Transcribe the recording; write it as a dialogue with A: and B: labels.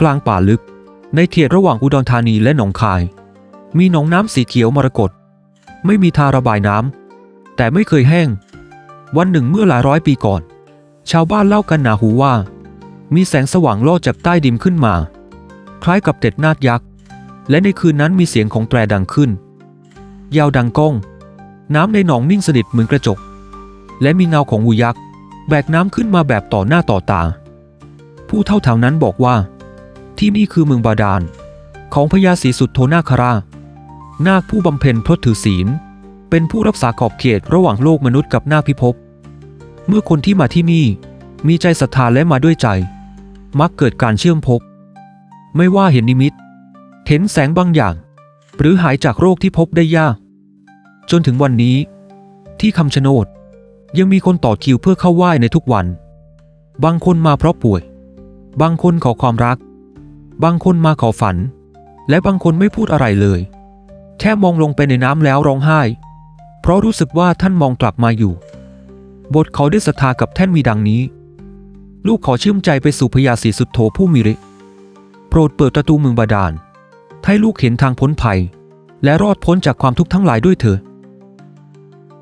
A: กลางป่าลึก ในเขตระหว่างอุดรธานีและหนองคาย มีหนองน้ำสีเขียวมรกตไม่มีทางระบายน้ำแต่ไม่เคยแห้ง วันหนึ่งเมื่อหลายร้อยปีก่อน ชาวบ้านเล่ากันหนาหูว่า มีแสงสว่างลอดจากใต้ดินขึ้นมา คล้ายกับเด็ดนาดยักษ์ และในคืนนั้นมีเสียงของแตรดังขึ้น ยาวดังก้อง น้ำในหนองนิ่งสนิทเหมือนกระจก และมีเงาของงูยักษ์แบกน้ำขึ้นมาแบบต่อหน้าต่อตา ผู้เท่าแถวนั้นบอกว่า ที่นี่คือเมืองบาดาล ของพญาศรีสุดโทนาครานาคผู้บำเพ็ญพรตถือศีล เป็นผู้รักษาขอบเขตระหว่างโลกมนุษย์กับนาคพิภพ เมื่อคนที่มาที่นี่มีใจศรัทธาและมาด้วยใจ มักเกิดการเชื่อมพบ ไม่ว่าเห็นนิมิต เห็นแสงบางอย่าง หรือหายจากโรคที่พบได้ยาก จนถึงวันนี้ ที่คำชะโนด ยังมีคนต่อคิวเพื่อเข้าไหว้ในทุกวัน บางคนมาเพราะป่วย บางคนขอความรัก บางคนมาขอฝัน และบางคนไม่พูดอะไรเลย แค่มองลงไปในน้ำแล้วร้องไห้ เพราะรู้สึกว่าท่านมองกลับมาอยู่ บทเขาได้ศรัทธากับแท่นมีดังนี้ ลูกขอชื่มใจไปสู่พญาศรีสุดโธผู้มีฤทธิ์โปรดเปิดประตูเมืองบาดาลให้ลูกเห็นทางพ้นภัย และรอดพ้นจากความทุกข์ทั้งหลายด้วยเถิด